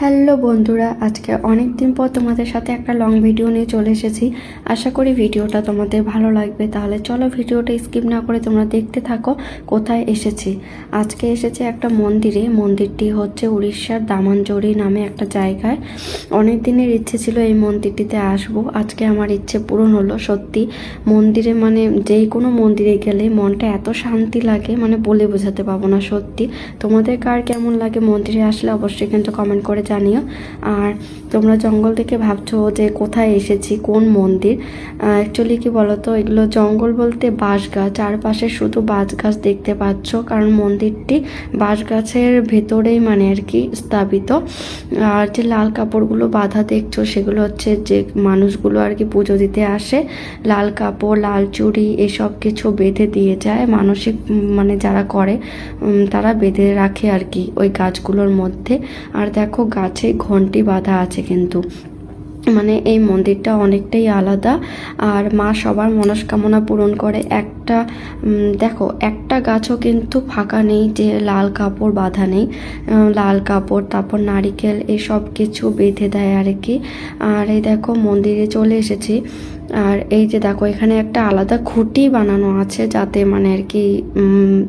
Hello বন্ধুরা, আজকে অনেক দিন পর তোমাদের সাথে একটা লং ভিডিও নিয়ে চলে এসেছি। আশা করি ভিডিওটা তোমাদের ভালো লাগবে। তাহলে চলো ভিডিওটা স্কিপ না করে তোমরা দেখতে থাকো, কোথায় এসেছি। আজকে এসেছে একটা মন্দিরে। মন্দিরটি হচ্ছে উড়িষ্যার দামানজোড়ি নামে একটা জায়গায়। অনেক দিনের ইচ্ছে ছিল এই মন্দিরটিতে আসব। আজকে আমার ইচ্ছে পূরণ হলো, সত্যি। মন্দিরে মানে যেই কোনো মন্দিরে গেলে মনটা এত শান্তি লাগে মানে বলে বোঝাতে পারব না সত্যি। তোমাদের কার কেমন লাগে মন্দিরে আসলে অবশ্যই কিন্তু কমেন্ট করে জানিও। আর তোমরা জঙ্গল থেকে ভাবছ যে কোথায় এসেছি, কোন মন্দির? অ্যাকচুয়ালি কি বলতো, এগুলো জঙ্গল বলতে বাঁশ গাছ চারপাশে শুধু বাঁশ গাছ দেখতে পাচ্ছ, কারণ মন্দিরটি বাঁশ গাছের ভেতরেই মানে আর কি স্থাপিত। আর যে লাল কাপড়গুলো বাঁধা দেখছ, সেগুলো হচ্ছে যে মানুষগুলো আর কি পুজো দিতে আসে। লাল কাপড়, লাল চুড়ি, এসব কিছু বেঁধে দিয়ে যায়। মানসিক মানে যারা করে তারা বেঁধে রাখে আর কি ওই গাছগুলোর মধ্যে। আর দেখো গাছে ঘন্টি বাঁধা আছে কিন্তু। মানে এই মন্দিরটা অনেকটাই আলাদা। আর মা সবার মনস্কামনা পূরণ করে। একটা দেখো, একটা গাছও কিন্তু ফাঁকা নেই যে লাল কাপড় বাঁধা নেই। লাল কাপড়, তারপর নারিকেল এসব কিছু বেঁধে দেয় আর কি। আর এই দেখো, মন্দিরে চলে এসেছি। আর এই যে দেখো, এখানে একটা আলাদা খুঁটি বানানো আছে যাতে মানে আর কি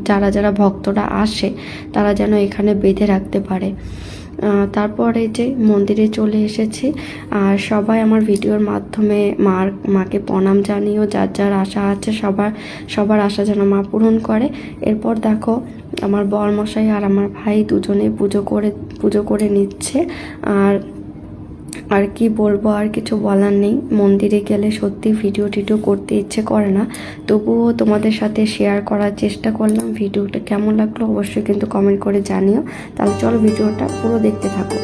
যারা যারা ভক্তরা আসে, তারা যেন এখানে বেঁধে রাখতে পারে। তারপর এই যে মন্দিরে চলে এসেছি। আর সবাই আমার ভিডিওর মাধ্যমে মার, মাকে প্রণাম জানিও, যার যার আশা আছে সবার সবার আশা যেন মা পূরণ করে। এরপর দেখো আমার বর মশাই আর আমার ভাই দুজনে পুজো করে পুজো করে নিচ্ছে। আর আর কি বলব, আর কিছু বলার নেই। মন্দিরে গেলে সত্যি ভিডিও টিডিও করতে ইচ্ছে করে না। তবুও তোমাদের সাথে শেয়ার করার চেষ্টা করলাম। ভিডিওটা কেমন লাগল অবশ্যই কিন্তু কমেন্ট করে জানিও। তাহলে চলো ভিডিওটা পুরো দেখতে থাকো।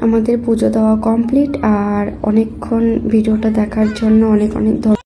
আমাদের পুজো দেওয়া কমপ্লিট আর অনেকক্ষণ ভিডিওটা দেখার জন্য অনেক অনেক ধন্যবাদ।